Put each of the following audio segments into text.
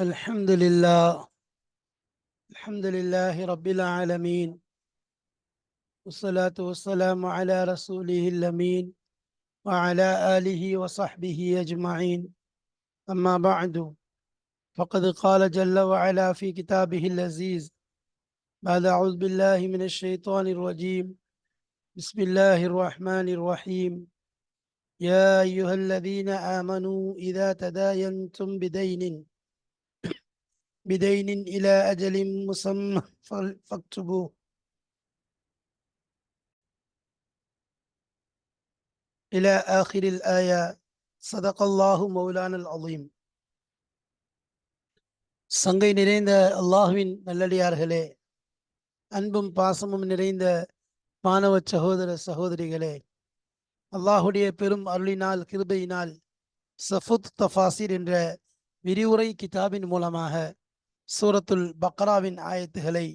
الحمد لله. الحمد لله رب العالمين. والصلاة والسلام على رسوله الأمين وعلى آله وصحبه أجمعين. أما بعد فقد قال جل وعلا في كتابه العزيز بعد أعوذ بالله من الشيطان الرجيم. بسم الله الرحمن الرحيم. يا أيها الذين آمنوا إذا تداينتم بدين بدين إلى أجل مسمى فاكتبوه إلى آخر الآية صدق الله مولانا العظيم சங்கை நிறைந்த அல்லாஹுவின் நல்லடியார்களே அன்பும் பாசமும் நிறைந்த மாணவ சகோதர சகோதரிகளே அல்லாஹுடைய பெரும் அருளினால் கிருபையினால் சஃபுத் தஃபாசிர் என்ற விரிவுரை கிதாபின் மூலமாக சூரத்துல் பக்ராவின் ஆயத்துகளை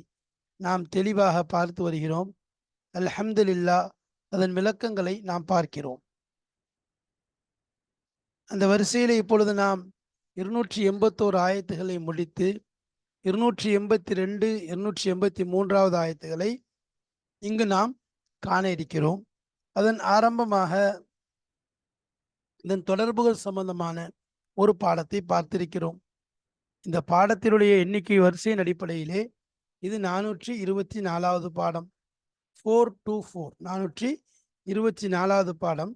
நாம் தெளிவாக பார்த்து வருகிறோம். அல்ஹம்துலில்லா அதன் விளக்கங்களை நாம் பார்க்கிறோம். அந்த வரிசையில் இப்பொழுது நாம் இருநூற்றி எண்பத்தோரு ஆயத்துகளை முடித்து இருநூற்றி எண்பத்தி ரெண்டு இருநூற்றி எண்பத்தி மூன்றாவது ஆயத்துகளை இங்கு நாம் காண இருக்கிறோம். அதன் ஆரம்பமாக இதன் தொடர்புகள் சம்பந்தமான ஒரு பாடத்தை பார்த்திருக்கிறோம். இந்த பாடத்தினுடைய எண்ணிக்கை வரிசையின் அடிப்படையிலே இது நானூற்றி இருபத்தி நாலாவது பாடம். ஃபோர் டூ ஃபோர் நானூற்றி இருபத்தி நாலாவது பாடம்.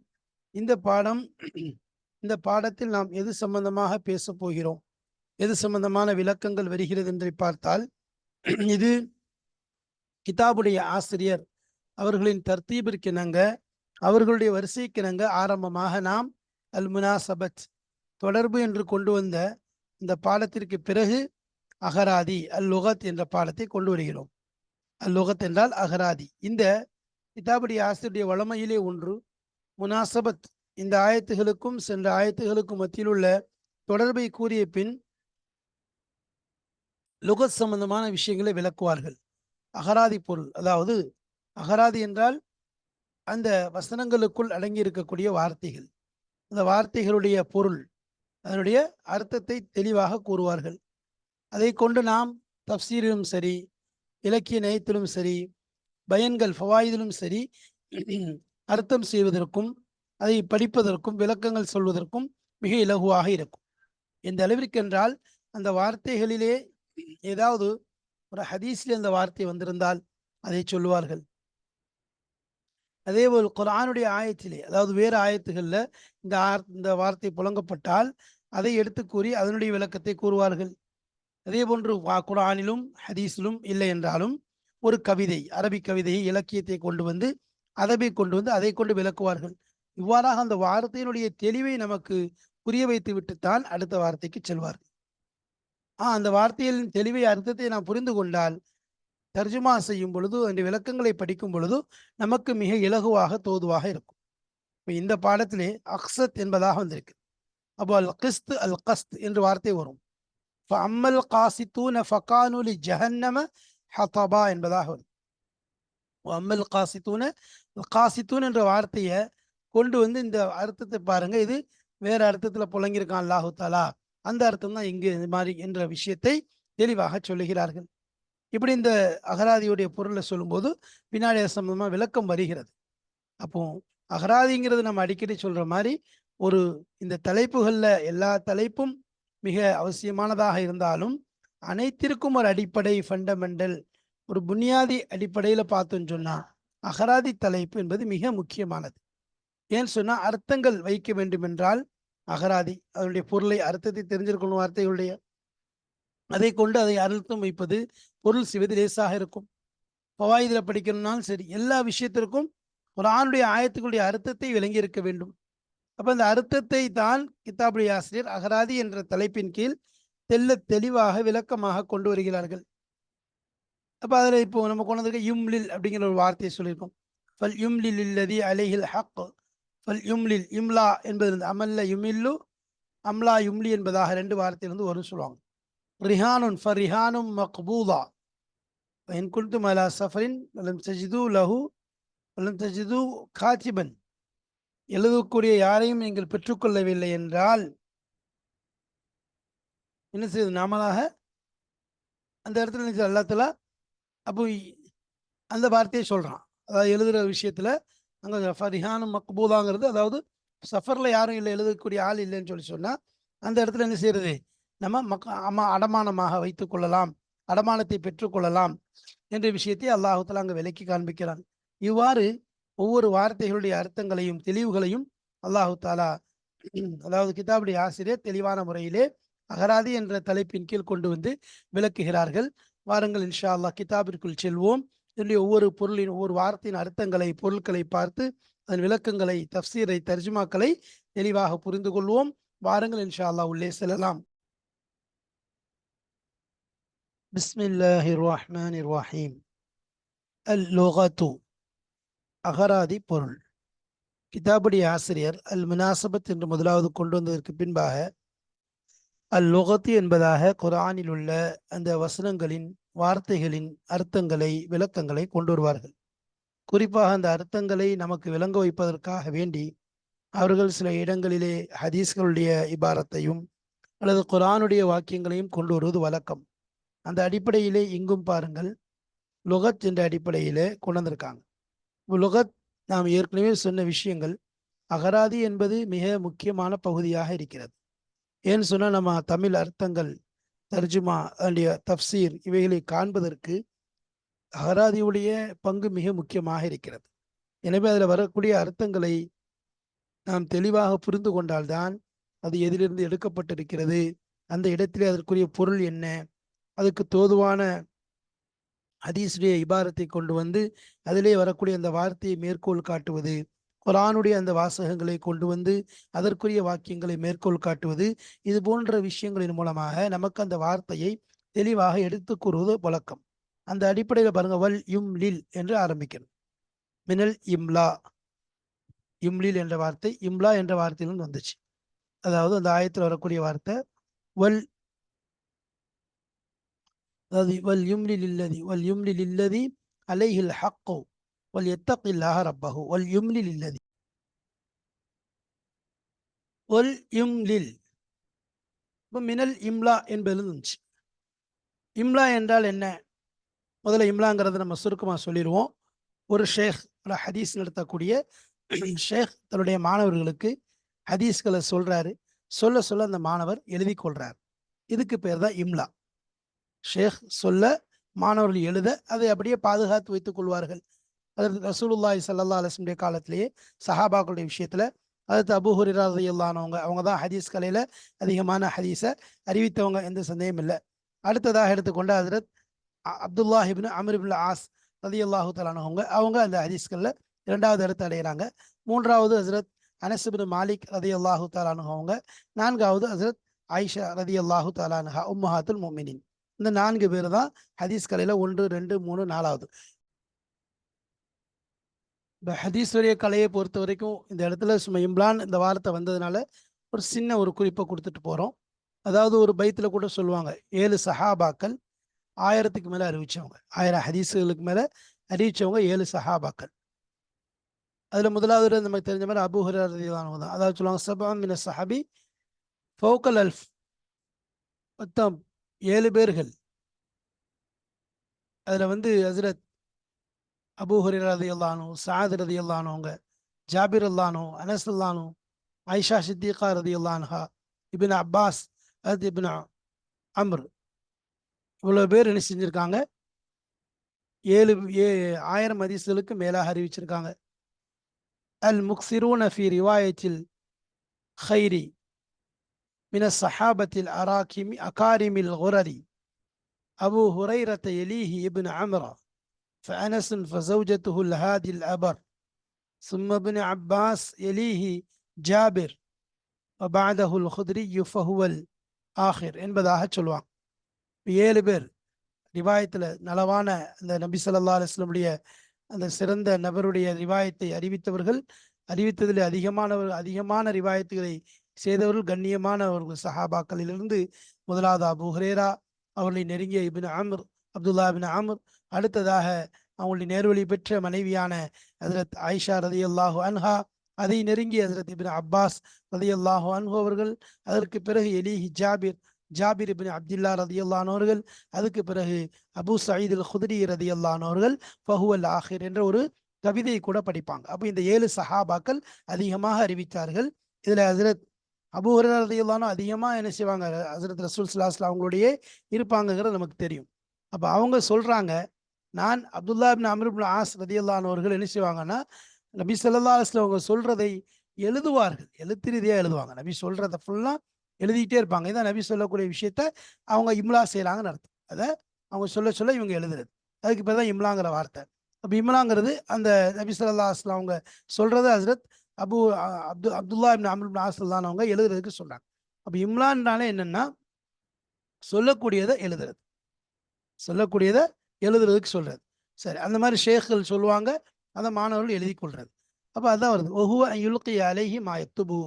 இந்த பாடம் இந்த பாடத்தில் நாம் எது சம்பந்தமாக பேச போகிறோம்? எது சம்பந்தமான விளக்கங்கள் வருகிறது என்று பார்த்தால் இது கிதாபுடைய ஆசிரியர் அவர்களின் தர்த்தீபிற்கிணங்க அவர்களுடைய வரிசைக்கிணங்க ஆரம்பமாக நாம் அல் முனாசபத் தொடர்பு என்று கொண்டு வந்த இந்த பாடத்திற்கு பிறகு அகராதி அல் லுகத் என்ற பாடத்தை கொண்டு வருகிறோம். அல் லுகத் என்றால் அகராதி. இந்த கிதாபுடைய ஆசிரியருடைய வளமையிலே ஒன்று முனாசபத். இந்த ஆயத்துகளுக்கும் சென்ற ஆயத்துகளுக்கும் மத்தியில் உள்ள தொடர்பை கூறிய பின் லுகத் சம்பந்தமான விஷயங்களை விளக்குவார்கள். அகராதி பொருள் அதாவது அகராதி என்றால் அந்த வசனங்களுக்குள் அடங்கி இருக்கக்கூடிய வார்த்தைகள். அந்த வார்த்தைகளுடைய பொருள் அதனுடைய அர்த்தத்தை தெளிவாக கூறுவார்கள். அதை கொண்டு நாம் தப்சீரிலும் சரி இலக்கிய நயத்திலும் சரி பயன்கள் ஃபவாயிதிலும் சரி அர்த்தம் செய்வதற்கும் அதை படிப்பதற்கும் விளக்கங்கள் சொல்வதற்கும் மிக இலகுவாக இருக்கும். எந்த அளவிற்கு என்றால் அந்த வார்த்தைகளிலே ஏதாவது ஒரு ஹதீஸில் அந்த வார்த்தை வந்திருந்தால் அதை சொல்லுவார்கள். அதே போல் குரானுடைய ஆயத்திலே அதாவது வேறு ஆயத்துகளில் இந்த இந்த வார்த்தை புழங்கப்பட்டால் அதை எடுத்து கூறி அதனுடைய விளக்கத்தை கூறுவார்கள். அதே போன்று குரானிலும் ஹதீஸிலும் இல்லை என்றாலும் ஒரு கவிதை அரபி கவிதையை இலக்கியத்தை கொண்டு வந்து அதபை கொண்டு வந்து அதை கொண்டு விளக்குவார்கள். இவ்வாறாக அந்த வார்த்தையினுடைய தெளிவை நமக்கு புரிய வைத்து விட்டுத்தான் அடுத்த வார்த்தைக்கு செல்வார்கள். ஆ அந்த வார்த்தையின் தெளிவை அர்த்தத்தை நாம் புரிந்து கொண்டால் தர்ஜுமா செய்யும் பொழுது அந்த விளக்கங்களை படிக்கும் பொழுது நமக்கு மிக இலகுவாக தோதுவாக இருக்கும். இப்போ இந்த பாடத்திலே அக்சத் என்பதாக வந்திருக்கு. அப்போ அல் கிஸ்த் அல் கஸ்த் என்று வார்த்தை வரும். அம்மல் காசித்தூன ஃபகானுலி ஜஹன்னம ஹதபா என்பதாக வரும். அம்மல் காசித்தூன காசித்தூன் என்ற வார்த்தையை கொண்டு வந்து இந்த அர்த்தத்தை பாருங்க. இது வேற அர்த்தத்தில் புழங்கியிருக்கான் அல்லாஹு தாலா அந்த அர்த்தம் தான் இங்கு இந்த மாதிரி என்ற விஷயத்தை தெளிவாக சொல்லுகிறார்கள். இப்படி இந்த அகராதியுடைய பொருளை சொல்லும்போது பின்னாடி சம்பந்தமாக விளக்கம் வருகிறது. அப்போ அகராதிங்கிறது நம்ம அடிக்கடி சொல்ற மாதிரி ஒரு இந்த தலைப்புகளில் எல்லா தலைப்பும் மிக அவசியமானதாக இருந்தாலும் அனைத்திற்கும் ஒரு அடிப்படை ஃபண்டமெண்டல் ஒரு புனியாதி அடிப்படையில் பார்த்தோன்னு சொன்னா அகராதி தலைப்பு என்பது மிக முக்கியமானது. ஏன்னு சொன்னா அர்த்தங்கள் வைக்க வேண்டும் என்றால் அகராதி அதனுடைய பொருளை அர்த்தத்தை தெரிஞ்சிருக்கணும் வார்த்தைகளுடைய. அதை கொண்டு அதை அர்த்தம் வைப்பது பொருள் செய்வது லேசாக இருக்கும். பவாயுதில் படிக்கணும்னாலும் சரி எல்லா விஷயத்திற்கும் ஒரு ஆணுடைய ஆயத்துக்களுடைய அர்த்தத்தை விளங்கி இருக்க வேண்டும். அப்போ அந்த அர்த்தத்தை தான் கித்தாபுடைய ஆசிரியர் அகராதி என்ற தலைப்பின் கீழ் தெல்ல தெளிவாக விளக்கமாக கொண்டு வருகிறார்கள். அப்போ அதில் இப்போ நம்ம கொண்டு வந்திருக்க யும்லில் அப்படிங்கிற ஒரு வார்த்தையை சொல்லியிருக்கோம். ஃபல் யும்லில் இல்லதி அலைஹில் ஹக். ஃபல் யும்லில் இம்லா என்பது அமல்ல யுமில்லு அம்லா யும்லி என்பதாக ரெண்டு வார்த்தையிலிருந்து வரும் சொல்லுவாங்க. ரிஹானுன் ஃபர் ரிஹானும் மக்பூதா என் குல்தும் அலா சஃபரின் வலம் சஜிது லஹு வலம் சஜிது காத்திபன். எழுதக்கூடிய யாரையும் நீங்கள் பெற்றுக்கொள்ளவில்லை என்றால் என்ன செய்யுது நாமளாக அந்த இடத்துல என்ன எல்லாத்துல அப்போ அந்த வார்த்தையை சொல்கிறான் அதாவது எழுதுகிற விஷயத்தில் அங்கே ஃபரிஹானும் மக்பூலாங்கிறது அதாவது சஃபரில் யாரும் இல்லை எழுதக்கூடிய ஆள் இல்லைன்னு சொல்லி சொன்னால் அந்த இடத்துல என்ன செய்யறது? நம்ம மக் அம்மா அடமானமாக வைத்து கொள்ளலாம் அடமானத்தை பெற்றுக்கொள்ளலாம் என்ற விஷயத்தை அல்லாஹத்தில் அங்கே விலக்கி காண்பிக்கிறான். இவ்வாறு ஒவ்வொரு வார்த்தைகளுடைய அர்த்தங்களையும் தெளிவுகளையும் அல்லாஹு தாலா அதாவது கிதாபுடைய ஆசிரியர் தெளிவான முறையிலே அகராதி என்ற தலைப்பின் கீழ் கொண்டு வந்து விளக்குகிறார்கள். வாருங்கள் இன்ஷா அல்லாஹ் கிதாபிற்குள் செல்வோம். இதனுடைய ஒவ்வொரு பொருளின் ஒவ்வொரு வார்த்தையின் அர்த்தங்களை பொருட்களை பார்த்து அதன் விளக்கங்களை தஃப்சீரை தர்ஜுமாக்களை தெளிவாக புரிந்து கொள்வோம். வாருங்கள் இன்ஷா அல்லாஹ் உள்ளே செல்லலாம். பிஸ்மில்லாஹிர் ரஹ்மானிர் ரஹீம். அல் லுகத்து அகராதி பொருள். கிதாபுடைய ஆசிரியர் அல் முனாசபத் என்று முதலாவது கொண்டு வந்ததற்கு பின்பாக அல் லுகத்து என்பதாக குரானில் உள்ள அந்த வசனங்களின் வார்த்தைகளின் அர்த்தங்களை விளக்கங்களை கொண்டு வருவார்கள். குறிப்பாக அந்த அர்த்தங்களை நமக்கு விளங்க வைப்பதற்காக வேண்டி அவர்கள் சில இடங்களிலே ஹதீஸ்களுடைய இபாரத்தையும் அல்லது குரானுடைய வாக்கியங்களையும் கொண்டு வருவது வழக்கம். அந்த அடிப்படையிலே இங்கும் பாருங்கள் லுகத் என்ற அடிப்படையிலே கொண்டு வந்திருக்காங்க. உலகத் நாம் ஏற்கனவே சொன்ன விஷயங்கள் அகராதி என்பது மிக முக்கியமான பகுதியாக இருக்கிறது. ஏன்னு சொன்னால் நம்ம தமிழ் அர்த்தங்கள் தர்ஜுமா அண்டிய தஃப்சீர் இவைகளை காண்பதற்கு அகராதியுடைய பங்கு மிக முக்கியமாக இருக்கிறது. எனவே அதில் வரக்கூடிய அர்த்தங்களை நாம் தெளிவாக புரிந்து கொண்டால்தான் அது எதிலிருந்து எடுக்கப்பட்டிருக்கிறது அந்த இடத்திலே அதற்குரிய பொருள் என்ன அதுக்கு தோதுவான ஹதீஸுடைய இபாரத்தை கொண்டு வந்து அதிலே வரக்கூடிய அந்த வார்த்தையை மேற்கோள் காட்டுவது குரானுடைய அந்த வாசகங்களை கொண்டு வந்து அதற்குரிய வாக்கியங்களை மேற்கோள் காட்டுவது இது போன்ற விஷயங்களின் மூலமாக நமக்கு அந்த வார்த்தையை தெளிவாக எடுத்து கூறுவது வழக்கம். அந்த அடிப்படையில் பாருங்க வல் யும் லில் என்று ஆரம்பிக்கணும். மினல் இம்லா இம்லில் என்ற வார்த்தை இம்லா என்ற வார்த்தையிலிருந்து வந்துச்சு. அதாவது அந்த ஆயத்தில் வரக்கூடிய வார்த்தை வல் அதாவது வல் யும்லி லில்லதி வல் யும்லி லில்லதி அலைஹில் ஹக்கோ வல் எத்தகில்லாஹ ரப்பஹு வல் யும்லி லில்லதி ஒல் யும்லில் இப்போ மினல் இம்லா என்பது இருந்துச்சு. இம்லா என்றால் என்ன? முதல்ல இம்லாங்கிறத நம்ம சுருக்கமாக சொல்லிடுவோம். ஒரு ஷேக் ஒரு ஹதீஸ் நடத்தக்கூடிய ஷேக் தன்னுடைய மாணவர்களுக்கு ஹதீஸ்களை சொல்றாரு. சொல்ல சொல்ல அந்த மாணவர் எழுதி கொள்றார் இதுக்கு பேர் தான் இம்லா. ஷேக் சொல்ல மாணவர்கள் எழுத அதை அப்படியே பாதுகாத்து வைத்துக் கொள்வார்கள். அதற்கு ரசூலுல்லாய் சல்லா அலிஸ்முடைய காலத்திலேயே சஹாபாக்களுடைய விஷயத்தில் அதற்கு அபு ஹுரைரா அவங்க தான் ஹதீஸ் கலையில் அதிகமான ஹதீஸை அறிவித்தவங்க எந்த சந்தேகம் இல்லை. அடுத்ததாக எடுத்துக்கொண்ட ஹஜரத் அ- ஹிப்னு இப்னு ஆஸ் ரதி அல்லாஹு அவங்க அவங்க அந்த ஹதீஸ்களில் இரண்டாவது இடத்தை அடைகிறாங்க மூன்றாவது ஹசரத் அனசுபின் மாலிக் ரதி அல்லாஹு அன்ஹு அவங்க நான்காவது ஹசரத் ஆயிஷா ரதி அல்லாஹு அன்ஹா உம்மஹாத்துல் மொமினின் இந்த நான்கு பேர் தான் ஹதீஸ் கலையில ஒன்று ரெண்டு மூணு நாலாவது. இப்போ ஹதீஸ்வரிய கலையை பொறுத்த வரைக்கும் இந்த இடத்துல சும்மா இம்லான் இந்த வார்த்தை வந்ததுனால ஒரு சின்ன ஒரு குறிப்பை கொடுத்துட்டு போறோம். அதாவது ஒரு பைத்துல கூட சொல்லுவாங்க ஏழு சஹாபாக்கள் ஆயிரத்துக்கு மேல அறிவிச்சவங்க. ஆயிரம் ஹதீஸுகளுக்கு மேல அறிவிச்சவங்க ஏழு சஹாபாக்கள். அதுல முதலாவது நமக்கு தெரிஞ்ச மாதிரி அபு தான். அதாவது சொல்லுவாங்க சபாமின சஹாபி ஃபோக்கல் அல்ஃப். மொத்தம் ஏழு பேர்கள். அதில் வந்து ஹசரத் அபூஹரி ரதி அல்லானோ சாத் ரதி அல்லானோங்க ஜாபிர் அல்லானோ அனஸ் அல்லானோ ஐஷா சித்திகா ரதி அல்லான்ஹா இபின் அப்பாஸ் அது இபின் அம்ர். இவ்வளோ பேர் என்ன செஞ்சுருக்காங்க? ஏழு ஏ ஆயிரம் அதிசலுக்கு மேலாக அறிவிச்சிருக்காங்க. அல் முக்சிரூன் ஃபி ரிவாயத்தில் ஹைரி من الصحابة الأراكم أكارم الغرر أبو هريرة يليه ابن عمرو فأنس فزوجته الهادي الأبر ثم ابن عباس يليه جابر وبعده الخدري فهو الآخر என்பதாக சொல்லுவாங்க இப்ப ஏழு பேர் ரிவாயத்தில் நலவான அந்த நபி ஸல்லல்லாஹு அலைஹி வஸல்லமுடைய அந்த சிறந்த நபருடைய ரிவாயத்தை அறிவித்தவர்கள் அறிவித்ததில் அதிகமானவர் அதிகமான ரிவாயத்துகளை செய்தவர்கள் கண்ணியமானவர்கள் சஹாபாக்களிலிருந்து முதலாவது அபு ஹுரேரா அவர்களை நெருங்கிய Ibn Amr Abdullah bin Amr. அடுத்ததாக அவங்களுடைய நேர்வழி பெற்ற மனைவியான ஹசரத் ஆயிஷா ரதி அல்லாஹு அன்ஹா அதை நெருங்கிய ஹசரத் இபின் அப்பாஸ் ரதியல்லாஹு அன்ஹு அவர்கள் அதற்கு பிறகு எலிஹி ஜாபிர் ஜாபிர் இபின் அப்துல்லா ரதியல்லானவர்கள் அதுக்கு பிறகு அபு சயீத் அல் குதிரி ரதியல்லானவர்கள் ஃபஹுவல் ஆஹிர் என்ற ஒரு கவிதையை கூட படிப்பாங்க. அப்போ இந்த ஏழு சஹாபாக்கள் அதிகமாக அறிவித்தார்கள். இதில் ஹசரத் அபு ரதியல்லானோ அதிகமாக என்ன செய்வாங்க? ஹசரத் ரசூல் சலாஸ்லாம் அவங்களுடைய இருப்பாங்கங்கிறது நமக்கு தெரியும். அப்போ அவங்க சொல்கிறாங்க நான் அப்துல்லா பின் அமருபின் ஆஸ் ரதியல்லானவர்கள் என்ன செய்வாங்கன்னா நபி சல்லா அலுவலம் அவங்க சொல்றதை எழுதுவார்கள். எழுத்து ரீதியாக எழுதுவாங்க. நபி சொல்றதை ஃபுல்லாக எழுதிக்கிட்டே இருப்பாங்க. இதான் நபி சொல்லக்கூடிய விஷயத்த அவங்க இம்லா செய்யலாங்கன்னு அர்த்தம். அதை அவங்க சொல்ல சொல்ல இவங்க எழுதுறது. அதுக்கு பேர் தான் இம்லாங்கிற வார்த்தை. அப்போ இம்லாங்கிறது அந்த நபி சொல்லா அலுவலாம் அவங்க சொல்றது ஹசரத் அபு அப்து அப்துல்லா இப்னு அம்ருபின் ஆஸ்லாம் அவங்க எழுதுறதுக்கு சொல்றாங்க. அப்போ இம்லான்னாலே என்னன்னா சொல்லக்கூடியதை எழுதுறது. சொல்லக்கூடியதை எழுதுறதுக்கு சொல்றது. சரி அந்த மாதிரி ஷேக்கள் சொல்லுவாங்க அந்த மாணவர்கள் எழுதி கொள்றது. அப்போ அதான் வருது. ஒஹுவ அயுலுக்கி அலைஹி மாயத்துபு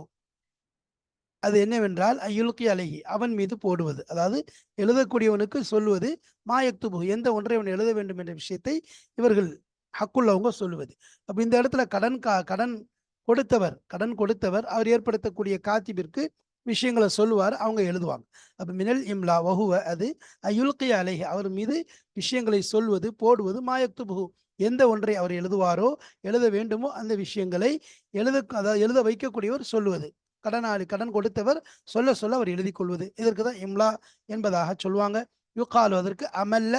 அது என்னவென்றால் அயுலுக்கி அலைஹி. அவன் மீது போடுவது. அதாவது எழுதக்கூடியவனுக்கு சொல்லுவது மாயத்துபு எந்த ஒன்றை அவன் எழுத வேண்டும் என்ற விஷயத்தை இவர்கள் ஹக்குள்ளவங்க சொல்லுவது. அப்போ இந்த இடத்துல கடன் கா கடன் கொடுத்தவர் கடன் கொடுத்தவர் அவர் ஏற்படுத்தக்கூடிய காத்திபிற்கு விஷயங்களை சொல்லுவார் அவங்க எழுதுவாங்க. அப்போ மினல் இம்லா வகுவ அது அயுல்கி அலைஹி அவர் மீது விஷயங்களை சொல்வது போடுவது மாயத்துபு எந்த ஒன்றை அவர் எழுதுவாரோ எழுத வேண்டுமோ அந்த விஷயங்களை எழுத அதாவது எழுத வைக்கக்கூடியவர் சொல்லுவது. கடனாளி கடன் கொடுத்தவர் சொல்ல சொல்ல அவர் எழுதி கொள்வது. இதற்கு தான் இம்லா என்பதாக சொல்லுவாங்க. யுகால் அதற்கு அமல்ல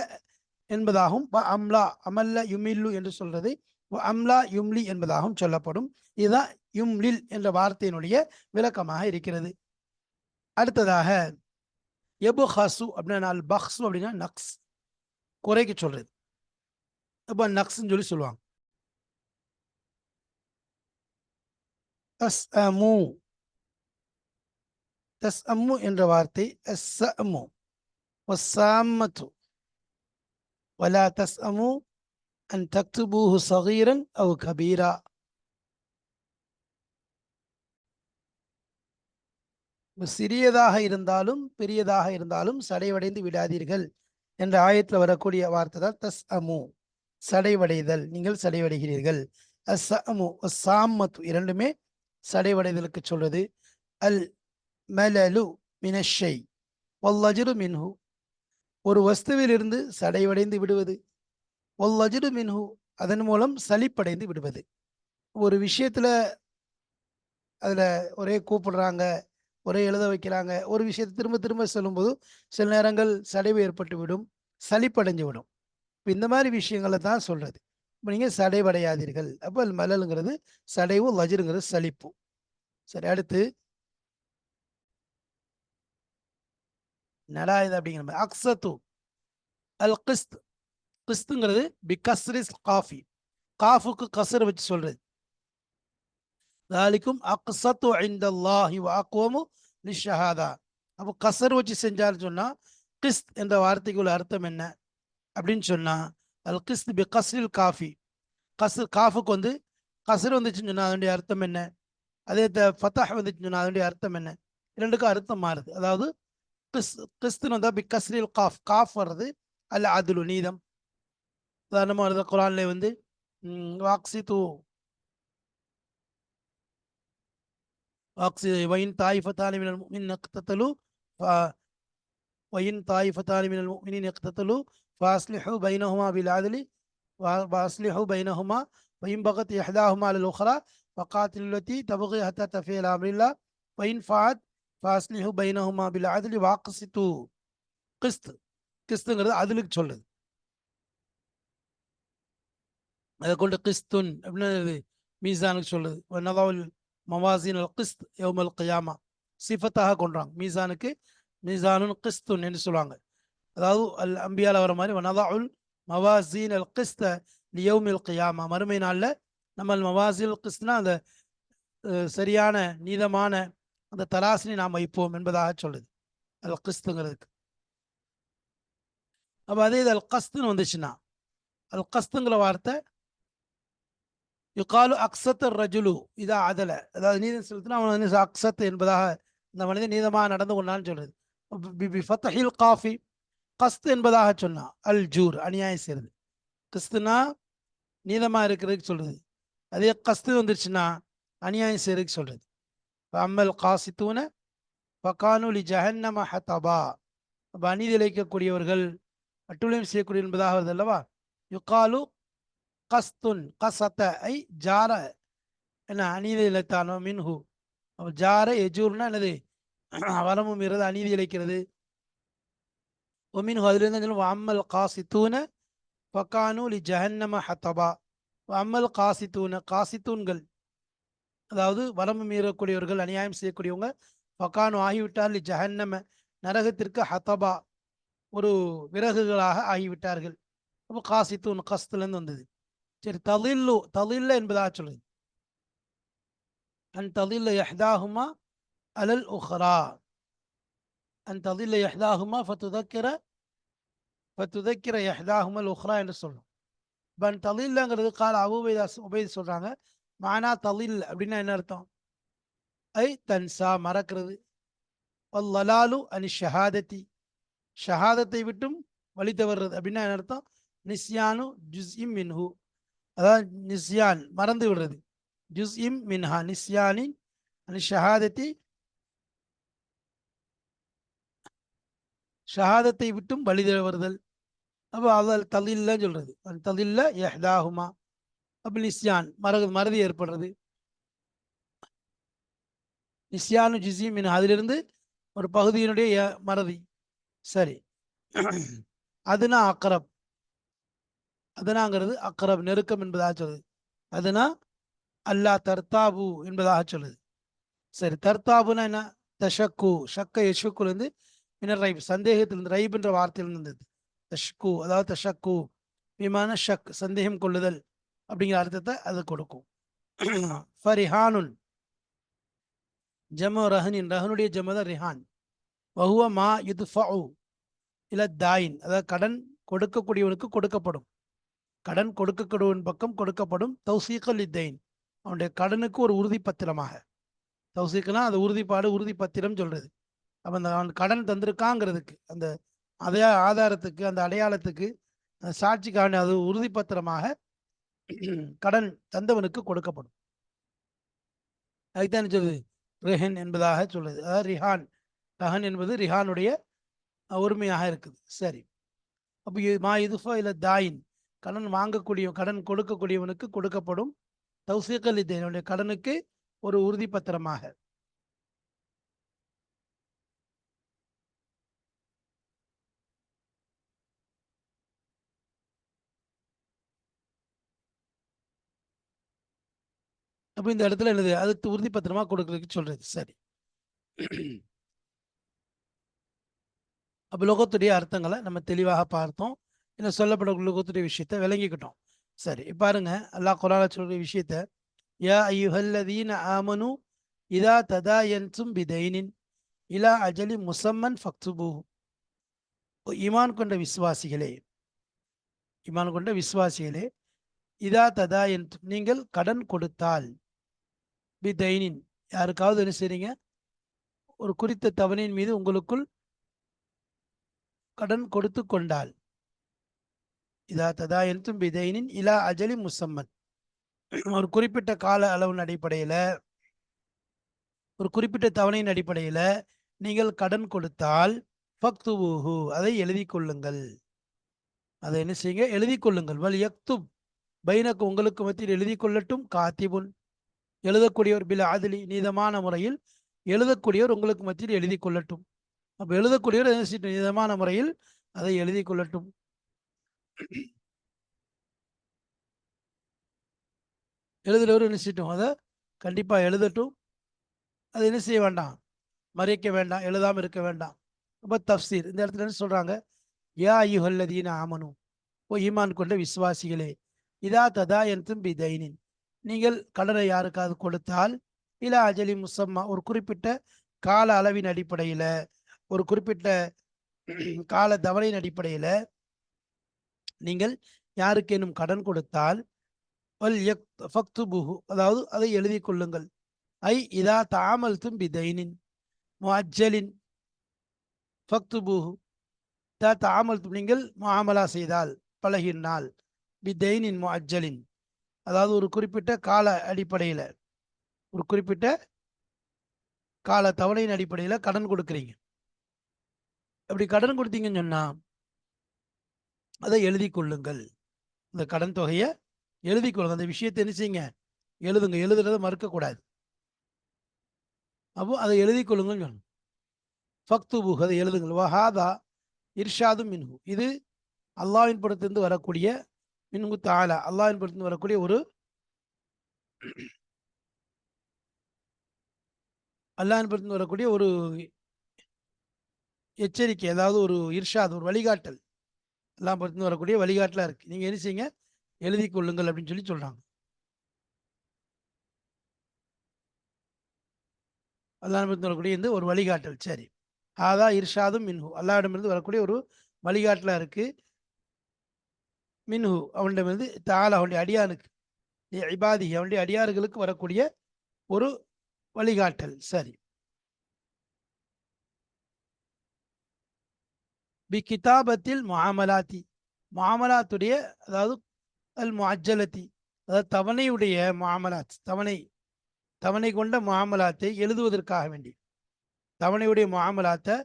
என்பதாகவும் அம்லா அமல்ல யுமில்லு என்று சொல்றது. அம்லா யும்லி என்பதாகவும் சொல்லப்படும். இதுதான் யும்லில் என்ற வார்த்தையினுடைய விளக்கமாக இருக்கிறது. அடுத்ததாக எபு ஹசு அப்படின்னா அல் பஹ்சு அப்படின்னா நக்ஸ். குறைக்க சொல்றது. இப்போ நக்ஸ்ன்னு சொல்லி சொல்லுவாங்க. அஸ் அமு தஸ் அம்மு என்ற வார்த்தை அஸ் அம்மு ஒசாமத்து வலா தஸ் அமு அன் தக்துபூஹு சகீரன் அவ் கபீரா சிறியதாக இருந்தாலும் பெரியதாக இருந்தாலும் சடைவடைந்து விடாதீர்கள் என்ற ஆயத்தில் வரக்கூடிய வார்த்தை தான் தஸ் அமு சடைவடைதல். நீங்கள் சடைவடைகிறீர்கள். அஸ் அமு சாமத்து இரண்டுமே சடைவடைதலுக்கு சொல்வது அல் மலலு மினஷை வல்லஜரு மின்ஹு. ஒரு வஸ்துவிலிருந்து சடைவடைந்து விடுவது. ஒல்லஜிரு மின்ஹு அதன் மூலம் சலிப்படைந்து விடுவது. ஒரு விஷயத்தில் அதில் ஒரே கூப்பிடுறாங்க ஒரே எழுத வைக்கிறாங்க ஒரு விஷயத்தை திரும்ப திரும்ப சொல்லும்போது சில நேரங்கள் சடைவு ஏற்பட்டு விடும் சளிப்படைஞ்சு விடும். இப்போ இந்த மாதிரி விஷயங்களை தான் சொல்கிறது இப்போ நீங்கள் சடைவடையாதீர்கள். அப்போ மலலுங்கிறது சடைவு லஜருங்கிறது சளிப்பு. சரி அடுத்து. நடா இது அப்படிங்கிற மாதிரி. அக்சத்து அல் கிஸ்த் கிஸ்துங்கிறது பிகஸ்ரிஸ் காஃபி காஃபுக்கு கசர் வச்சு சொல்றது. தாலிக்கும் அக்சத்து ஐந்தல்லாஹி வாக்குவமு நிஷஹாதா அப்போ கசர் வச்சு செஞ்சாருன்னு சொன்னால் கிஸ்த் என்ற வார்த்தைக்கு உள்ள அர்த்தம் என்ன? அப்படின்னு சொன்னால் அல் கிஸ்த் பி கஸ்ரில் காஃபி. கசு காஃபுக்கு வந்து கசர் வந்துச்சுன்னு சொன்னால் அதனுடைய அர்த்தம் என்ன? அதே த ஃபத்தாஹ் வந்துச்சுன்னு சொன்னால் அதனுடைய அர்த்தம் என்ன? இரண்டுக்கும் அர்த்தம் மாறுது. அதாவது கிஸ் கிறிஸ்துன்னு வந்தால் பி கஸ்ரில் காஃப். காஃப் வர்றது அல்ல அதுலு நீதம். உதாரணமாக வருது குரான்ல வந்து வாக்சி தூ வாக்சி வயின் தாய்ஃபத்தானி மினல் முஃமின் நக்தத்தலு வயின் தாய்ஃபத்தானி மினல் முஃமினின் நக்தத்தலு ஃபாஸ்லிஹு பைனஹுமா பில் ஆதலி ஃபாஸ்லிஹு பைனஹுமா வயின் பகத் இஹ்தாஹுமா அல் உஹ்ரா வகாத்தில் லத்தி தபுகி ஹத்தா தஃபீல் அமில்லா வயின் ஃபாத் ஃபாஸ்லிஹு பைனஹுமா பில் ஆதலி வாக்சி தூ கிஸ்து கிஸ்துங்கிறது அதுலுக்கு சொல்லுது. அதை கொண்டு கிஸ்துன் அப்படின்னு மீசானுக்கு சொல்லுது. நதாவுல் மவாசின் அல் கிஸ்த் யவுமல் கயாமா. சிஃபத்தாக கொண்டாங்க மீசானுக்கு மீசானுன் கிஸ்துன் என்று சொல்லுவாங்க. அதாவது அல் அம்பியால் வர மாதிரி வனதாவுல் மவாசின் அல் கிஸ்த லியோமில் கயாமா. மறுமை நாளில் நம்ம மவாசில் கிஸ்னா அந்த சரியான நீதமான அந்த தராசினை நாம் வைப்போம் என்பதாக சொல்லுது. அல் கிஸ்துங்கிறதுக்கு. அப்போ அதே இது அல் கஸ்துன்னு வந்துச்சுன்னா அல் கஸ்துங்கிற வார்த்தை யுகாலு அக்சத் ரஜுலு. இதா அதில். அதாவது நீதம் செலுத்தினா அவன் வந்து அக்சத் என்பதாக இந்த மனிதன் நீதமாக நடந்து கொண்டான்னு சொல்றது. B ஃபத்தஹில் coffee. கஸ்த் என்பதாக சொன்னா அல் ஜூர் அநியாயம் செய்யறது கிஸ்துனா நீதமாக இருக்கிறதுக்கு சொல்றது. அதே கஸ்து வந்துருச்சுன்னா அநியாயம் செய்யறதுக்கு சொல்றது. அம்மல் காசித்தூன பகானுலி ஜஹன்னம ஹதபா. அப்போ அநீதி இழைக்கக்கூடியவர்கள் அட்டுழியம் செய்யக்கூடிய என்பதாக வருது அல்லவா? யுகாலு கஸ்துன் கசத்த ஐ ஜார என்ன அநீதி இழைத்தானோ மின்ஹு. அப்ப ஜார எஜூர்னா என்னது? வரமும் மீறது அநீதி இழைக்கிறது. ஒமின்ஹு அதுலேருந்து சொல்லுவோம் அம்மல் காசித்தூன பக்கானு லி ஜஹன்னம ஹத்தபா அம்மல் காசித்தூன காசித்தூன்கள் அதாவது வரம்பு மீறக்கூடியவர்கள் அநியாயம் செய்யக்கூடியவங்க பக்கானு ஆகிவிட்டார் லி ஜஹன்னம நரகத்திற்கு ஹத்தபா ஒரு விறகுகளாக ஆகிவிட்டார்கள். அப்போ காசித்தூன் கஸ்துலேருந்து வந்தது. சரி தலில்லு தலில்ல என்பதாக சொல்லுது அன் தலில்ல யஹ்தாஹுமா அலல் உஹ்ரா அன் தலில்ல யஹ்தாஹுமா ஃபத்துதக்கிற ஃபத்துதக்கிற யஹ்தாஹுமா அல் உஹ்ரா என்று சொல்லும் பன் தலில்லங்கிறது கால அபுபைதா உபைது சொல்றாங்க மானா தலில் அப்படின்னா என்ன அர்த்தம் ஐ தன்சா மறக்கிறது வல்லலாலு அனி ஷஹாதத்தி ஷஹாதத்தை விட்டும் வழி தவறுறது அப்படின்னா என்ன அர்த்தம் நிஸ்யானு ஜுஸ் இம் மின்ஹு அதாவது நிஸ்யான் மறந்து விடுறது. ஜுஸ் இம் மின்ஹா நிஸ்யானின் ஷஹாதத்தி ஷஹாதத்தை விட்டும் வழி வருதல் அப்போ அதில் தலில்லன்னு சொல்றது. அது தலில்ல எஹ்தாகுமா அப்போ நிஸ்யான் மறகு மறதி ஏற்படுறது. நிஸ்யானு ஜிசி மின் அதிலிருந்து ஒரு பகுதியினுடைய மறதி. சரி. அதுனா அக்கரப் அதனாங்கிறது அக்ரப் நெருக்கம் என்பதாக சொல்லுது. அதுனா அல்லா தர்த்தாபு என்பதாக சொல்லுது. சரி தர்த்தாபுனா என்ன? தஷக்கு ஷக்க யஷுக்குலேருந்து மினர் ரைப் சந்தேகத்திலிருந்து ரைப் என்ற வார்த்தையிலிருந்து வந்தது. தஷ்கு அதாவது தஷக்கு விமான ஷக் சந்தேகம் கொள்ளுதல் அப்படிங்கிற அர்த்தத்தை அது கொடுக்கும். ஃபரிஹானுன் ஜம ரஹனின் ரஹனுடைய ஜம தான் ரிஹான். வஹுவ மா யுத்ஃபஉ இல தாயின் அதாவது கடன் கொடுக்கக்கூடியவனுக்கு கொடுக்கப்படும். கடன் கொடுக்கக்கூடியவன் பக்கம் கொடுக்கப்படும் தௌசீக்கல் இத்தைன். அவனுடைய கடனுக்கு ஒரு உறுதி பத்திரமாக. தௌசீக்குனா அது உறுதிப்பாடு உறுதி பத்திரம் சொல்றது. அப்போ அந்த அவன் கடன் தந்திருக்காங்கிறதுக்கு அந்த அதே ஆதாரத்துக்கு அந்த அடையாளத்துக்கு சாட்சிக்கான அது உறுதி பத்திரமாக கடன் தந்தவனுக்கு கொடுக்கப்படும். அதுதான் சொல்லுது? ரெஹன் என்பதாக சொல்லுது. அதாவது ரிஹான். ரஹன் என்பது ரிஹானுடைய உரிமையாக இருக்குது. சரி. அப்போ மா இதுஃபா இல்லை தாயின். கடன் வாங்கக்கூடிய கடன் கொடுக்கக்கூடியவனுக்கு கொடுக்கப்படும் தௌசீக்கல் இதனுடைய கடனுக்கு ஒரு உறுதி பத்திரமாக. அப்போ இந்த இடத்துல என்னது அதுக்கு உறுதி பத்திரமா கொடுக்கறதுக்கு சொல்றது சரி. அப்போ லோகத்துடைய அர்த்தங்களை நம்ம தெளிவாக பார்த்தோம். இன்னும் சொல்லப்பட லோகத்துடைய விஷயத்தை விளங்கிக்கிட்டோம். சரி பாருங்க. அல்லாஹ் குரான சொல்ற விஷயத்த யா ஐயுஹல்லதீன ஆமனு இதா ததா என்சும் பிதைனின் இலா அஜலி முசம்மன் ஃபக்துபு ஈமான் கொண்ட விசுவாசிகளே ஈமான் கொண்ட விசுவாசிகளே இதா ததா என்சும் நீங்கள் கடன் கொடுத்தால் பிதைனின். யாருக்காவது என்ன செய்றீங்க? ஒரு குறித்த தவணையின் மீது உங்களுக்குள் கடன் கொடுத்து கொண்டால். இதா ததாயன்தும் பிதைனின் இலா அஜலி முசம்மன் ஒரு குறிப்பிட்ட கால அளவின் அடிப்படையில் ஒரு குறிப்பிட்ட தவணையின் அடிப்படையில் நீங்கள் கடன் கொடுத்தால் ஃபக்துபூஹு அதை எழுதி கொள்ளுங்கள். அதை என்ன செய்யுங்க? எழுதி கொள்ளுங்கள். வல் யக்துப் பைனக்கு உங்களுக்கு மத்தியில் எழுதி கொள்ளட்டும் காத்திபுன். எழுதக்கூடியவர் பில அதிலி நீதமான முறையில் எழுதக்கூடியவர் உங்களுக்கு மத்தியில் எழுதி கொள்ளட்டும். அப்போ எழுதக்கூடியவர் என்ன செய்யட்டும்? நீதமான முறையில் அதை எழுதி கொள்ளட்டும். எழுதுறவரும் என்ன செய்யட்டும்? அதை கண்டிப்பாக எழுதட்டும். அதை என்ன செய்ய வேண்டாம்? மறைக்க வேண்டாம். எழுதாம இருக்க வேண்டாம். ரொம்ப தப்சீர். இந்த இடத்துல என்ன சொல்றாங்க? யா ஐயுஹல்லதீன ஆமனும் ஓ ஈமான் கொண்ட விசுவாசிகளே இதா ததா என் தும்பி தைனின் நீங்கள் கடனை யாருக்காவது கொடுத்தால் இலா அஜலி முசம்மா ஒரு குறிப்பிட்ட கால அளவின் அடிப்படையில ஒரு குறிப்பிட்ட கால தவணையின் அடிப்படையில நீங்கள் யாருக்கேனும் கடன் கொடுத்தால் அதாவது அதை எழுதி கொள்ளுங்கள். ஐ இதா தாமல் தும் பிதைனின் முஅஜ்ஜலின் ஃபக்துபுஹு இதா தாமல் நீங்கள் மாமலா செய்தால் பழகினால் பிதைனின் முஅஜ்ஜலின். அதாவது ஒரு குறிப்பிட்ட கால அடிப்படையில் ஒரு குறிப்பிட்ட கால தவணையின் அடிப்படையில் கடன் கொடுக்குறீங்க. அப்படி கடன் கொடுத்தீங்கன்னு சொன்னா அதை எழுதி கொள்ளுங்கள். இந்த கடன் தொகையை எழுதி கொள்ளுங்க அந்த விஷயத்தை என்ன செய்யுங்க? எழுதுங்க. எழுதுறதை மறுக்கக்கூடாது அப்போ அதை எழுதி கொள்ளுங்கள் சொல்லணும். ஃபக்துபு அதை எழுதுங்கள். வஹாதா இர்ஷாதும் மின்ஹு. இது அல்லாவின் படத்திலிருந்து வரக்கூடிய மின்ஹு தாலா அல்லாவின் படத்திலிருந்து வரக்கூடிய ஒரு அல்லாவின் படத்திலிருந்து வரக்கூடிய ஒரு எச்சரிக்கை அதாவது ஒரு இர்ஷாத் ஒரு வழிகாட்டல். எல்லாம் பொறுத்து வரக்கூடிய வழிகாட்டலாம் இருக்குது நீங்கள் என்ன செய்யுங்க? எழுதி கொள்ளுங்கள் அப்படின்னு சொல்லி சொல்கிறாங்க அல்லாஹிடமிருந்து வரக்கூடிய இந்த ஒரு வழிகாட்டல் சரி. ஆதா இர்ஷாதும் மின்ஹு. அல்லாஹிடமிருந்து வரக்கூடிய ஒரு வழிகாட்டலாக இருக்குது மின்ஹு அவனிடமிருந்து தால் அவனுடைய அடியானுக்கு இபாதி அவனுடைய அடியார்களுக்கு வரக்கூடிய ஒரு வழிகாட்டல் சரி. பி கிதாபத்தில் மாமலாத்தி மாமலாத்துடைய அதாவது அல் முஅஜலத்தி அதாவது தவணையுடைய மாமலாத் தவணை தவணை கொண்ட மாமலாத்தை எழுதுவதற்காக வேண்டி. தவணையுடைய மாமலாத்தை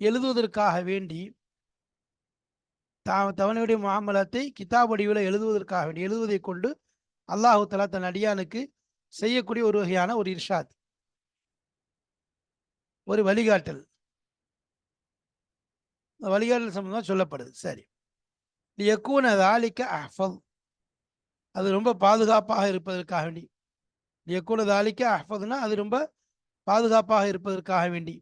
எழுதுவதற்காக வேண்டி தவணையுடைய மாமலத்தை கிதாப் வடிவில் எழுதுவதற்காக வேண்டி எழுதுவதை கொண்டு அல்லாஹு தலா தன் அடியானுக்கு செய்யக்கூடிய ஒரு வகையான ஒரு இர்ஷாத். ஒரு வழிகாட்டல். வழிகாட்டல் சம்பந்தமாக சொல்லப்படுது. சரி. எக்கூன தாலிக்க அஃபல் அது ரொம்ப பாதுகாப்பாக இருப்பதற்காக வேண்டி. எக்கூன தாலிக்க அஹ்ஃபதுனா அது ரொம்ப பாதுகாப்பாக இருப்பதற்காக வேண்டி.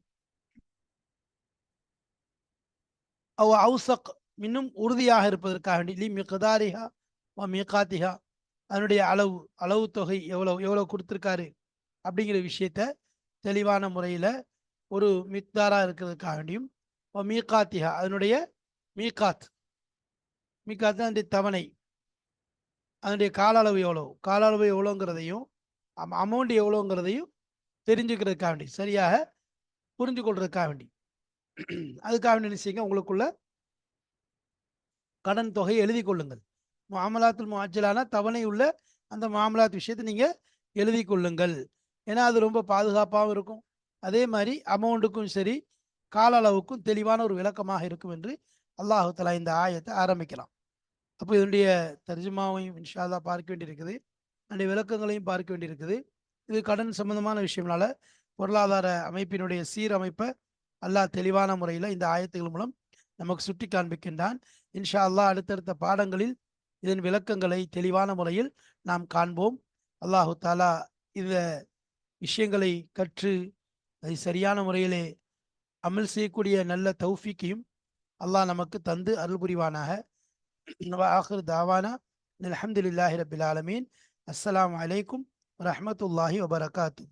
அவ் அவுசக் இன்னும் உறுதியாக இருப்பதற்காக வேண்டி. லி மிகதாரிஹா வ மிகாத்திஹா. அதனுடைய அளவு அளவு தொகை எவ்வளோ எவ்வளோ கொடுத்துருக்காரு? அப்படிங்கிற விஷயத்த தெளிவான முறையில் ஒரு மிக்தாராக இருக்கிறதுக்காக வேண்டியும் மீகாத்திஹா அதனுடைய மீகாத் மீகாத் அதனுடைய தவணை. அதனுடைய கால அளவு எவ்வளோ கால அளவு எவ்வளோங்கிறதையும் அமௌண்ட் எவ்வளோங்கிறதையும் தெரிஞ்சுக்கிறதுக்காக வேண்டி சரியாக புரிஞ்சு கொள்றதுக்காக வேண்டி. அதுக்காக வேண்டி செய்யுங்க? உங்களுக்குள்ள கடன் தொகையை எழுதி கொள்ளுங்கள். மாமலாத்தில் மாச்சலான தவணை உள்ள அந்த மாமலாத் விஷயத்தை நீங்கள் எழுதி கொள்ளுங்கள். ஏன்னா அது ரொம்ப பாதுகாப்பாகவும் இருக்கும். அதே மாதிரி அமௌண்ட்டுக்கும் சரி கால அளவுக்கும் தெளிவான ஒரு விளக்கமாக இருக்கும் என்று அல்லாஹு தலா இந்த ஆயத்தை ஆரம்பிக்கலாம். அப்போ இதனுடைய தர்ஜுமாவையும் இன்ஷாதா பார்க்க வேண்டியிருக்குது. அதனுடைய விளக்கங்களையும் பார்க்க வேண்டியிருக்குது. இது கடன் சம்பந்தமான விஷயம்னால பொருளாதார அமைப்பினுடைய சீரமைப்பை அல்லாஹ் தெளிவான முறையில் இந்த ஆயத்துகள் மூலம் நமக்கு சுட்டி காண்பிக்கின்றான். இன்ஷா அல்லாஹ் அடுத்தடுத்த பாடங்களில் இதன் விளக்கங்களை தெளிவான முறையில் நாம் காண்போம். அல்லாஹு தாலா இந்த விஷயங்களை கற்று அதை சரியான முறையிலே அமல் செய்யக்கூடிய நல்ல தௌஃபிக்கையும் அல்லாஹ் நமக்கு தந்து அருள் புரிவானாக ஆஹிர் தாவானா. அலமதுல்லாஹி ரபில் ஆலமீன். அஸ்லாம் வலைக்கும் வரமத்துல்லாஹி வபரகாத்து